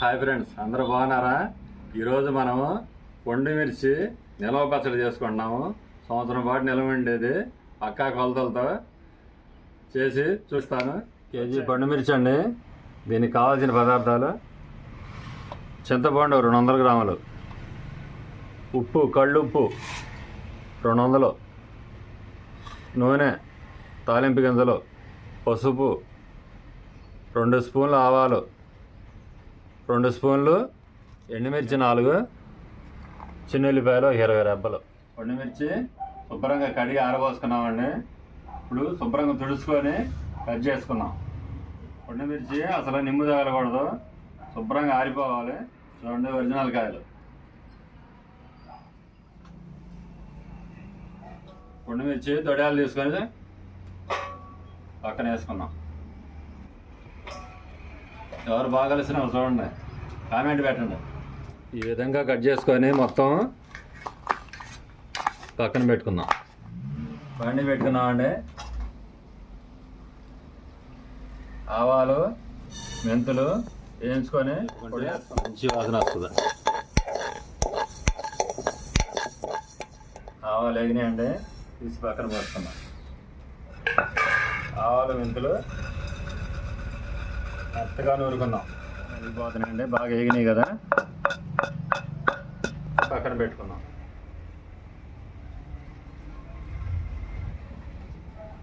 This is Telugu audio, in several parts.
హాయ్ ఫ్రెండ్స్ అందరూ బాగున్నారా? ఈరోజు మనము కొండి మిర్చి నిల్వ పచ్చడి చేసుకుంటున్నాము. సంవత్సరం పాటు నిల్వ ఉండేది పక్కా కొలతలతో చేసి చూస్తాను. కేజీ పండు మిర్చి అండి. దీనికి కావాల్సిన పదార్థాలు చింతపండు రెండు వందల గ్రాములు. ఉప్పు కళ్ళుప్పు రెండు వందలు. నూనె తాలింపు గింజలు పసుపు రెండు స్పూన్లు ఆవాలు. రెండు స్పూన్లు ఎండుమిర్చి నాలుగు చిన్న ఉల్లిపాయలు ఇరవై రెబ్బలు. ఎండుమిర్చి శుభ్రంగా కడిగి ఆరబోసుకున్నామండి. ఇప్పుడు శుభ్రంగా తుడుచుకొని కట్ చేసుకున్నాం. ఎండుమిర్చి అసలు నిమ్ము తగలకూడదు. శుభ్రంగా ఆరిపోవాలి. చూడండి ఒరిజినల్ కాయలు. ఎండుమిర్చి తొడియాలు తీసుకొని పక్కన వేసుకున్నాం. ఎవరు బాగా కలిసిన చూడండి. కామెంట్ పెట్టండి. ఈ విధంగా కట్ చేసుకొని మొత్తం పక్కన పెట్టుకుందాం. బండి పెట్టుకున్నామండి ఆవాలు మెంతులు వేయించుకొని పొడి. మంచి వాసన వస్తుంది. ఆవాలు ఎగినాయండి తీసి పక్కన పోసుకుందాం ఆవాలు మెంతులు మెత్తగా నూరుకుందాం వెళ్ళిపోతున్నాయండి బాగా ఎగినాయి కదా. పక్కన పెట్టుకున్నాం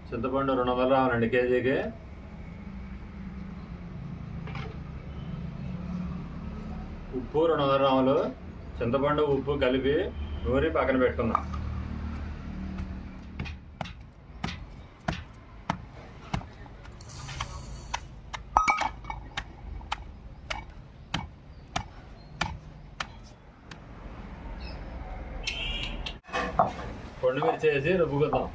చింతపండు రెండు వందలు రావాలండి కేజీకి. ఉప్పు రెండు వందల గ్రాములు చింతపండు ఉప్పు కలిపి నూరి పక్కన పెట్టుకున్నాం కొండు మిర్చి వేసి రుబ్బుకుందాం.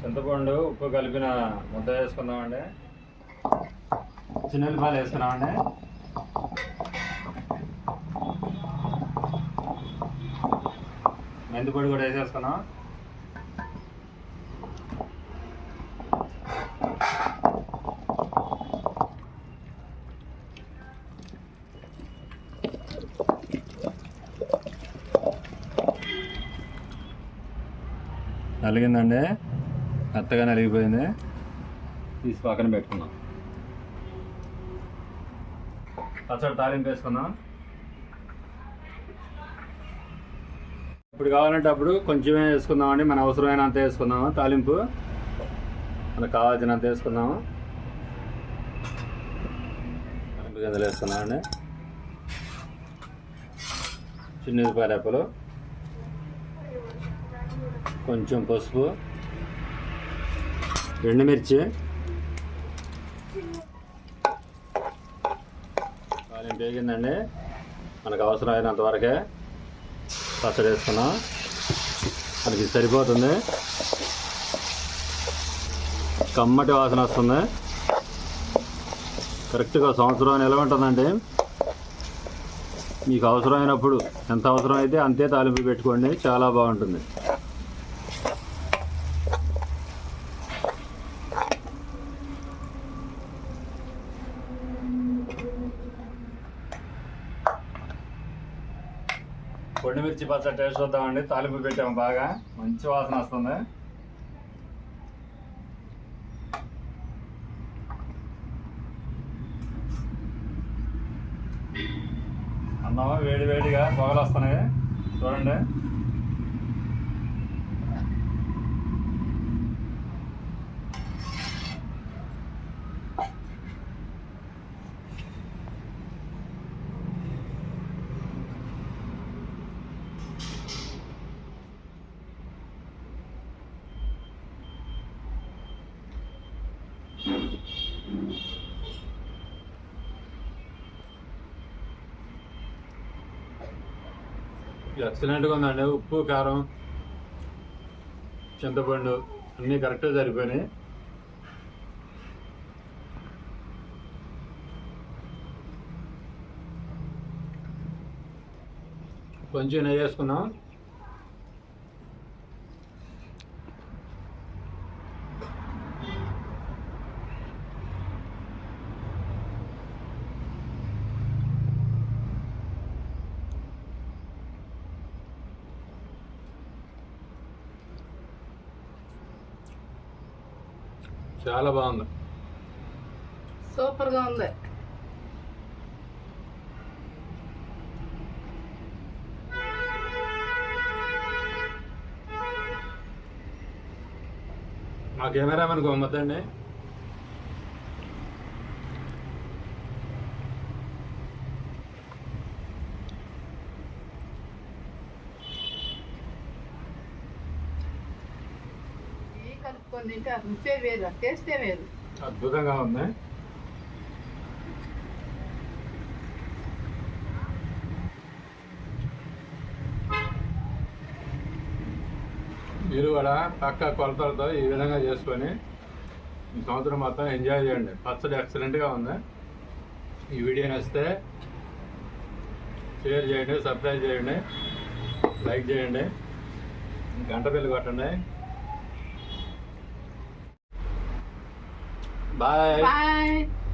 చింతపండు ఉప్పు కలిపిన ముద్ద వేసుకుందామండి. చిన్నెల్లిపాయలు వేసుకున్నామండి. మెంతి పొడి కూడా వేసేసుకున్నాం నలిగిందండి. మెత్తగా నలిగిపోయింది. తీసి పక్కన పెట్టుకున్నాం పచ్చడి తాలింపు వేసుకున్నాం ఇప్పుడు కావాలంటే అప్పుడు కొంచెమే వేసుకుందామండి. మన అవసరమైనంత వేసుకుందాము? తాలింపు? మనకు కావాల్సినంత వేసుకుందాము? తాలింపు గింజలు వేసుకున్నామండి చిన్న ఉల్లిపాయ కొంచెం పసుపు. ఎండుమిర్చి తాలింపు వేగిందండి. మనకు అవసరమైనంత వరకే. పచ్చడి వేసుకున్నాం. మనకి సరిపోతుంది. కమ్మటి వాసన వస్తుంది. కరెక్ట్గా సంవత్సరం నిలవ ఉంటుందండి. మీకు అవసరమైనప్పుడు ఎంత అవసరం అయితే అంతే తాలింపు పెట్టుకోండి. చాలా బాగుంటుంది. కొండమిర్చి పచ్చ టేస్ట్ చూద్దామండి. తాలింపు పెట్టాము బాగా. మంచి వాసన వస్తుంది. అన్నం వేడి వేడిగా పొగలు వస్తున్నాయి. చూడండి. ఎక్సలెంట్గా ఉందండి. ఉప్పు కారం చింతపండు అన్నీ కరెక్ట్గా సరిపోయినాయి. కొంచెం నెయ్యి వేసుకున్నాం చాలా బాగుంది. సూపర్గా ఉంది. మా కెమెరామెన్ గొమ్మతండి కలుపుకొని తింటే ఆ రుచే వేరు టేస్టే వేరు. అద్భుతంగా ఉంది. మీరు కూడా పక్క కొలతలతో ఈ విధంగా చేసుకొని ఈ సంవత్సరం మొత్తం ఎంజాయ్ చేయండి. పచ్చడి ఎక్సలెంట్గా ఉంది. ఈ వీడియో నచ్చితే షేర్ చేయండి సబ్స్క్రైబ్ చేయండి లైక్ చేయండి గంట బిల్లు కొట్టండి. 拜。拜。